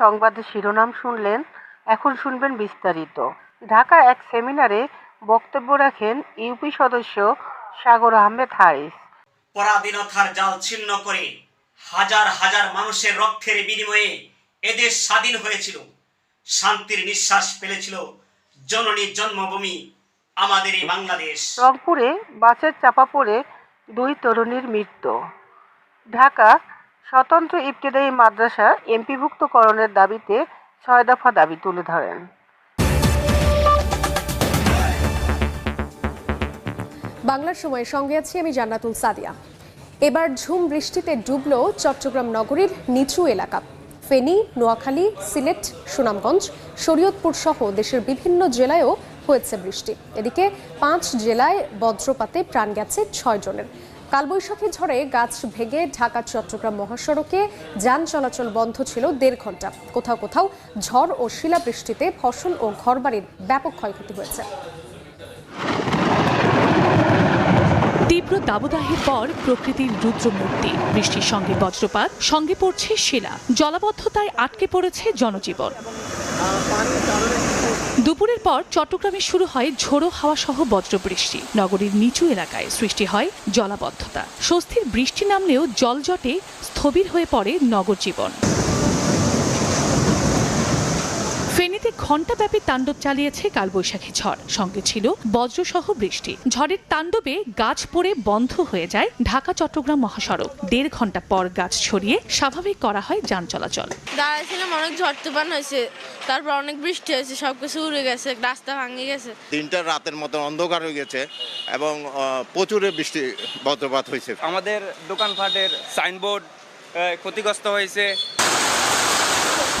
সংবাদের শিরোনাম শুনলেন এখন শুনবেন বিস্তারিত। ঢাকা এক সেমিনারে বক্তব্য রাখেন ইউপি সদস্য সাগর আহমেদ হারিস। পরাধীনতার জাল ছিন্ন করে হাজার হাজার মানুষের রক্তের বিনিময়ে এদেশ স্বাধীন হয়েছিল। শান্তির নিঃশ্বাস ফেলেছিল জননী জন্মভূমি আমাদের এই বাংলাদেশ। রংপুরে বাসের চাপা পড়ে দুই তরুণীর মৃত্যু। ঢাকা স্বতন্ত্র ইবতেদায়ী মাদ্রাসা এমপিভুক্তকরণের দাবিতে ছয় দফা দাবি তুলে ধরেন। বাংলার সময়ের সঙ্গে আছি আমি জান্নাতুল সাদিয়া। এবার ঝুম বৃষ্টিতে ডুবল চট্টগ্রাম নগরীর নিচু এলাকা। ফেনী, নোয়াখালী, সিলেট, সুনামগঞ্জ, শরীয়তপুর সহ দেশের বিভিন্ন জেলায়ও হয়েছে বৃষ্টি। এদিকে পাঁচ জেলায় বজ্রপাতে প্রাণ গেছে ছয় জনের। কালবৈশাখী ঝড়ে গাছ ভেঙে ঢাকা, চট্টগ্রাম মহাসড়কে যান চলাচল বন্ধ ছিল দেড় ঘণ্টা। কোথাও কোথাও ঝড় ও শিলাবৃষ্টিতে ফসল ও ঘরবাড়ির ব্যাপক ক্ষয়ক্ষতি হয়েছে। তীব্র দাবদাহের পর প্রকৃতির রুদ্রমূর্তি। বৃষ্টির সঙ্গে বজ্রপাত, সঙ্গে পড়ছে শিলা। জলাবদ্ধতায় আটকে পড়েছে জনজীবন। দুপুরের পর চট্টগ্রামে শুরু হয় ঝোড়ো হাওয়া সহ বজ্রবৃষ্টি। নগরীর নিচু এলাকায় সৃষ্টি হয় জলাবদ্ধতা। স্বস্তির বৃষ্টি নামলেও জলজটে স্থবির হয়ে পড়ে নগর জীবন ফেনীতে ঘণ্টাব্যাপী তাণ্ডব চালিয়েছে কালবৈশাখী ঝড়। সঙ্গে ছিল বজ্রসহ বৃষ্টি। ঝড়ের তাণ্ডবে গাছ পড়ে বন্ধ হয়ে যায় ঢাকা চট্টগ্রাম মহাসড়ক। দেড় ঘণ্টা পর গাছ ছড়িয়ে স্বাভাবিক করা হয় যান চলাচল। দাঁড়াইছিলাম অনেক ঝড় তুফান হয়েছে। তারপর অনেক বৃষ্টি হয়েছে সব কিছু উড়ে গেছে রাস্তা ভাঙে গেছে। দিনটা রাতের মতো অন্ধকার হয়ে গেছে এবং প্রচুর বৃষ্টি বজ্রপাত হয়েছে। আমাদের দোকানপাটের সাইনবোর্ড ক্ষতিগ্রস্ত হয়েছে।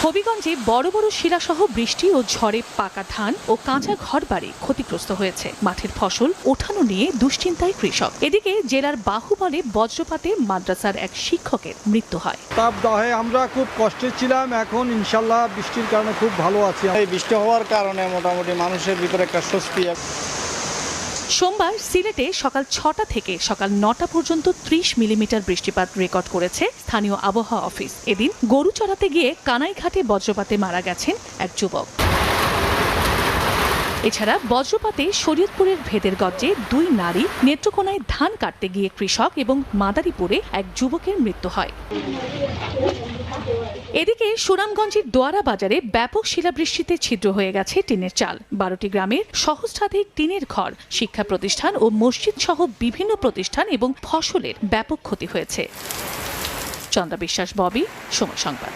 হবিগঞ্জে বড় বড় শিলাসহ বৃষ্টি ও ঝড়ে পাকা ধান ও কাঁচা ঘরবাড়ি ক্ষতিগ্রস্ত হয়েছে। মাঠের ফসল ওঠানো নিয়ে দুশ্চিন্তায় কৃষক। এদিকে জেলার বাহুবলে বজ্রপাতে মাদ্রাসার এক শিক্ষকের মৃত্যু হয়। তাপদাহে আমরা খুব কষ্টে ছিলাম এখন ইনশাল্লাহ বৃষ্টির কারণে খুব ভালো আছি। এই বৃষ্টি হওয়ার কারণে মোটামুটি মানুষের ভিতরে একটা স্বস্তি সোমবার সিলেটে সকাল ছটা থেকে সকাল নটা পর্যন্ত ত্রিশ মিলিমিটার বৃষ্টিপাত রেকর্ড করেছে স্থানীয় আবহাওয়া অফিস। এদিন গরু চড়াতে গিয়ে কানাইঘাটে বজ্রপাতে মারা গেছেন এক যুবক। এছাড়া বজ্রপাতে শরীয়তপুরের ভেদের গজ্জে দুই নারী নেত্রকোনায় ধান কাটতে গিয়ে কৃষক এবং মাদারীপুরে এক যুবকের মৃত্যু হয়। এদিকে সুনামগঞ্জের দোয়ারা বাজারে ব্যাপক শিলাবৃষ্টিতে ছিদ্র হয়ে গেছে টিনের চাল। বারোটি গ্রামের সহস্রাধিক টিনের ঘর, শিক্ষা প্রতিষ্ঠান ও মসজিদ সহ বিভিন্ন প্রতিষ্ঠান এবং ফসলের ব্যাপক ক্ষতি হয়েছে। চন্দ্রা বিশ্বাস, ববি, সময় সংবাদ।